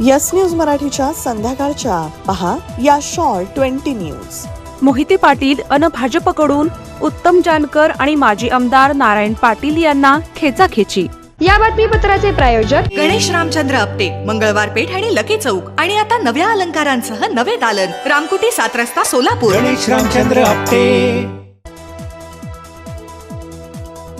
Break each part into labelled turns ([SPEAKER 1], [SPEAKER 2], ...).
[SPEAKER 1] Yes news मराठीच्या संध्याकाळच्या. पहा या short twenty news.
[SPEAKER 2] Mohite Patil अन भाजपकडून उत्तम जानकर आणि माजी आमदार नारायण पाटील यांना खेचाखेची.
[SPEAKER 3] या बातमीपत्राचे प्रायोजक
[SPEAKER 4] गणेश रामचंद्र आपटे मंगळवार पेठ आणि लकी चौक आणि आता नव्या अलंकारांसह नवे दालन. रामकुटी सात रस्ता सोलापूर.
[SPEAKER 5] गणेश रामचंद्र आपटे.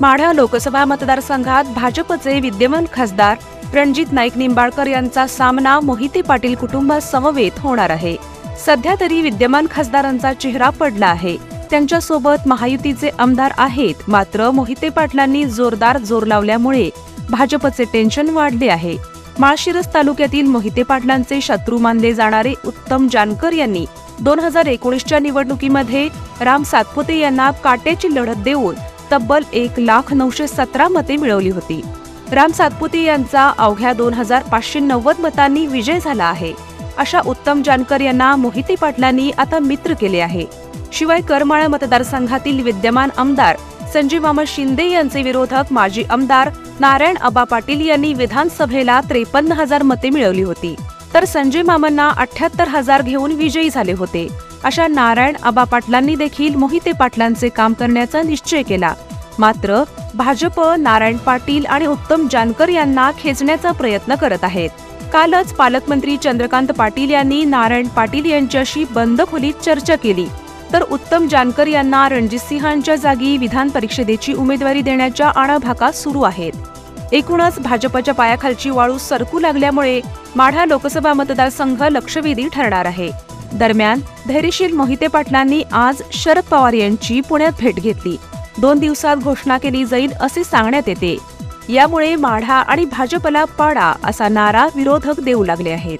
[SPEAKER 2] माढा लोकसभा मतदारसंघात भाजपचे विद्यमान खासदार रणजित नाईक निंबाळकर यांचा सामना मोहिते पाटील कुटुंबासमवेत होणार आहे. सध्या तरी विद्यमान खासदारांचा चेहरा पडला आहे. त्यांच्यासोबत महायुतीचे आमदार आहेत मात्र मोहिते पाटलांनी जोरदार जोर लावल्यामुळे भाजपचे टेन्शन वाढले आहे. माळशिरस तालुक्यातील मोहिते पाटलांचे शत्रू मानले जाणारे उत्तम जानकर यांनी दोन हजार एकोणीसच्या निवडणुकीमध्ये राम सातपुते यांना काट्याची लढत देऊन तब्बल एक लाख नऊशे सतरा मते मिळवली होती. राम सातपुते यांचा अवघ्या दोन हजार पाचशे नव्वद मतांनी विजय झाला आहे. अशा उत्तम जानकर यांना मोहिते पाटलांनी आता मित्र केले आहे. शिवाय करमाळा मतदारसंघातील विद्यमान आमदार संजय मामा शिंदे यांचे विरोधक माजी आमदार नारायण आबा पाटील यांनी विधानसभेला त्रेपन्न हजार मते मिळवली होती. तर संजय मामांना अठ्याहत्तर हजार घेऊन विजयी झाले होते. अशा नारायण आबा पाटलांनी देखील मोहिते पाटलांचे काम करण्याचा निश्चय केला. मात्र भाजप नारायण पाटील आणि उत्तम जानकर यांना खेचण्याचा प्रयत्न करत आहेत. कालच पालकमंत्री चंद्रकांत पाटील यांनी नारायण पाटील यांच्याशी बंद खोलीत चर्चा केली. तर उत्तम जानकर यांना रणजितसिंहांच्या जागी विधान परिषदेची उमेदवारी देण्याच्या आणाभाका सुरू आहेत. एकूणच भाजपच्या पायाखालची वाळू सरकू लागल्यामुळे माढा लोकसभा मतदारसंघ लक्षवेधी ठरणार आहे. दरम्यान धैर्यशील मोहिते पाटलांनी आज शरद पवार यांची पुण्यात भेट घेतली. दोन दिवसात घोषणा केली जाईल असे सांगण्यात येते. यामुळे माढा आणि भाजपला पाडा असा नारा विरोधक देऊ लागले आहेत.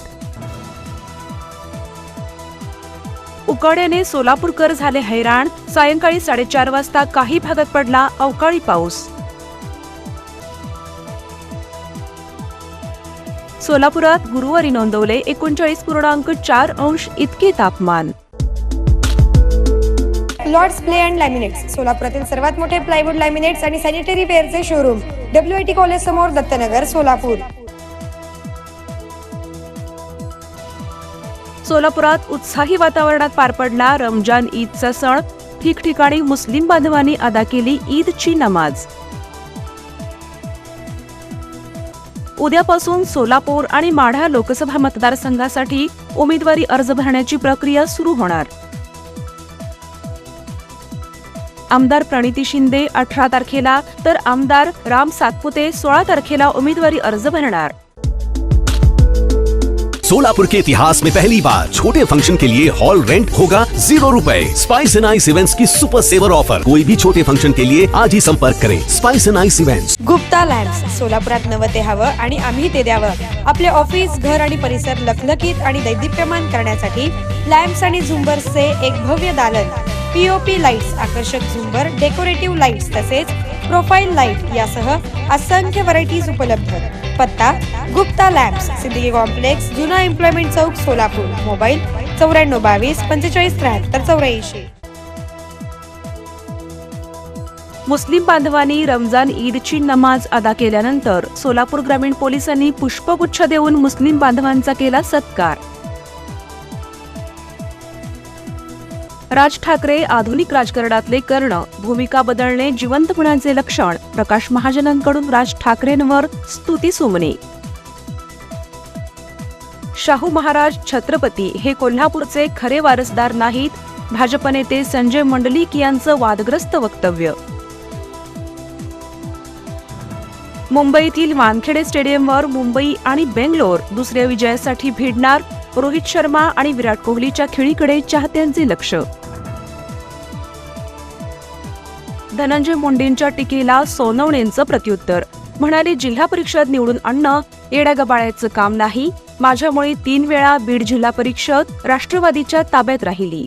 [SPEAKER 2] उकाड्याने सोलापूरकर झाले हैराण. सायंकाळी साडेचार वाजता काही भागात पडला अवकाळी पाऊस. सोलापुरात गुरुवारी नोंदवले एकोणचाळीस पूर्णांक चार अंश इतके तापमान.
[SPEAKER 3] लॉर्ड्स प्ले अँड लॅमिनेट्स सोलापुरातील सर्वात मोठे प्लायवूड लॅमिनेट्स आणि sanitary वेअरचे showroom W I T college समोर दत्तनगर सोलापूर.
[SPEAKER 2] सोलापुरात उत्साही वातावरणात पार पडला रमजान ईदचा सण. ठिकठिकाणी मुस्लिम बांधवांनी अदा केली ईदची नमाज. उद्यापासून सोलापूर आणि माढा लोकसभा मतदारसंघासाठी उमेदवारी अर्ज भरण्याची प्रक्रिया सुरू होणार. आमदार प्रणिती शिंदे अठरा तारखेला तर आमदार राम सातपुते सोळा तारखेला उमेदवारी अर्ज भरणार.
[SPEAKER 6] सोलापुर के इतिहास में पहली बार छोटे फंक्शन के लिए हॉल रेंट होगा जीरो रुपए। स्पाइस एंड आइस इवेंट्स की सुपर सेवर ऑफर कोई भी छोटे फंक्शन के लिए आज ही संपर्क करें। Spice and ice events
[SPEAKER 3] Gupta lamps सोलापुरात नवं ते हवं आणि आम्ही ते द्यावं. आपले ऑफिस घर आणि परिसर लखलखीत आणि दैदिप्यमान करण्यासाठी लॅम्प्स आणि झुंबर्सचे एक भव्य दालन. पीओपी लाईट्स आकर्षक झुंबर डेकोरेटिव्ह लाईट्स तसेच प्रोफाईल लाइट यासह असंख्य व्हरायटीज उपलब्ध. पत्ता गुप्ता लॅब्स सिद्दीकी कॉम्प्लेक्स जुना एम्प्लॉयमेंट चौक सोलापूर. मोबाईल चौऱ्याण्णव बावीस पंचेचाळीस त्र्याहत्तर चौऱ्याऐंशी.
[SPEAKER 2] मुस्लिम बांधवांनी रमजान ईदची नमाज अदा केल्यानंतर सोलापूर ग्रामीण पोलिसांनी पुष्पगुच्छ देऊन मुस्लिम बांधवांचा केला सत्कार. राज ठाकरे आधुनिक राजकारणातले कर्ण. भूमिका बदलणे जिवंतपणाचे लक्षण. प्रकाश महाजनांकडून राज ठाकरेंवर स्तुती सुमने. शाहू महाराज छत्रपती हे कोल्हापूरचे खरे वारसदार नाहीत. भाजप नेते संजय मंडलिक यांचं वादग्रस्त वक्तव्य. मुंबईतील वानखेडे स्टेडियमवर मुंबई आणि बेंगलोर दुसऱ्या विजयासाठी भिडणार रोहित शर्मा आणि विराट कोहलीच्या खेळीकडे चाहत्यांचे लक्ष. धनंजय मुंडेंच्या टीकेला सोनवणेंचं प्रत्युत्तर. म्हणाले जिल्हा परिषद निवडून आणणं येड्यागबाळ्याचं काम नाही. माझ्यामुळे तीन वेळा बीड जिल्हा परिषद राष्ट्रवादीच्या ताब्यात राहिली.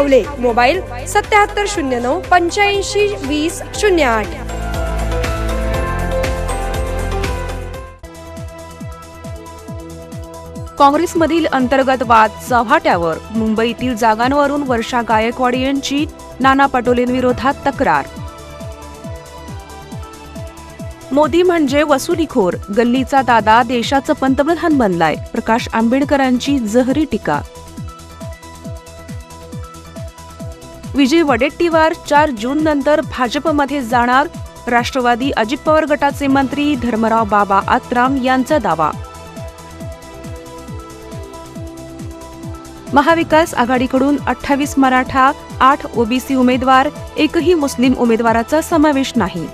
[SPEAKER 3] हावले मोबाईल सत्याहत्तर शून्य नऊ पंच्याऐंशी वीस शून्य आठ.
[SPEAKER 2] काँग्रेसमधील अंतर्गत वाद चव्हाट्यावर. मुंबईतील जागांवरून वर्षा गायकवाड यांची नाना पटोलेंविरोधात तक्रार. मोदी म्हणजे वसुलीखोर. गल्लीचा दादा देशाचं पंतप्रधान बनलाय. प्रकाश आंबेडकरांची जहरी टीका. विजय वडेट्टीवार चार जून नंतर भाजपमध्ये जाणार. राष्ट्रवादी अजित पवार गटाचे मंत्री धर्मराव बाबा आत्राम यांचा दावा. महाविकास आघाडीकडून अठ्ठावीस मराठा आठ ओबीसी उमेदवार एकही मुस्लिम उमेदवाराचा समावेश नाही.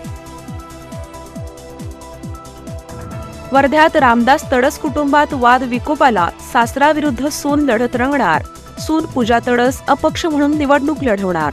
[SPEAKER 2] वर्ध्यात रामदास तडस कुटुंबात वाद विकोपाला सासराविरुद्ध सोन सून लढत रंगणार. सून पूजा तडस अपक्ष म्हणून निवडणूक लढवणार.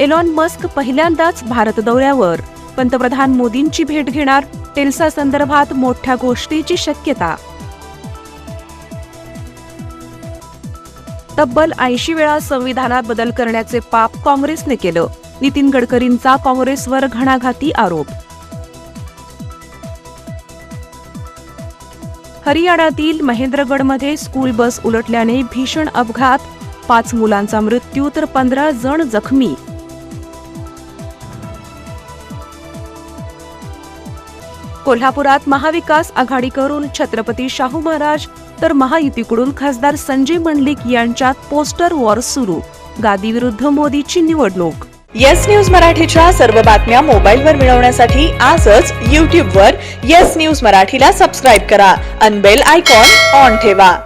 [SPEAKER 2] एलॉन मस्क पहिल्यांदाच भारत दौऱ्यावर. पंतप्रधान मोदींची भेट घेणार टेल्सा संदर्भात मोठ्या गोष्टीची शक्यता. तब्बल ऐंशी वेळा संविधानात बदल करण्याचे पाप काँग्रेसने केलं. नितीन गडकरींचा काँग्रेसवर घणाघाती आरोप. हरियाणातील महेंद्रगडमध्ये स्कूल बस उलटल्याने भीषण अपघात. पाच मुलांचा मृत्यू तर पंधरा जण जखमी. कोल्हापुरात महाविकास आघाडीकडून छत्रपती शाहू महाराज तर महायुतीकडून खासदार संजय मंडलिक यांच्यात पोस्टर वॉर सुरू. गादीविरुद्ध मोदीची निवडणूक.
[SPEAKER 1] येस न्यूज मराठीच्या सर्व बातम्या मोबाईलवर मिळवण्यासाठी आजच यूट्यूबवर येस न्यूज मराठीला सबस्क्राईब करा. अनबेल आयकॉन ऑन ठेवा.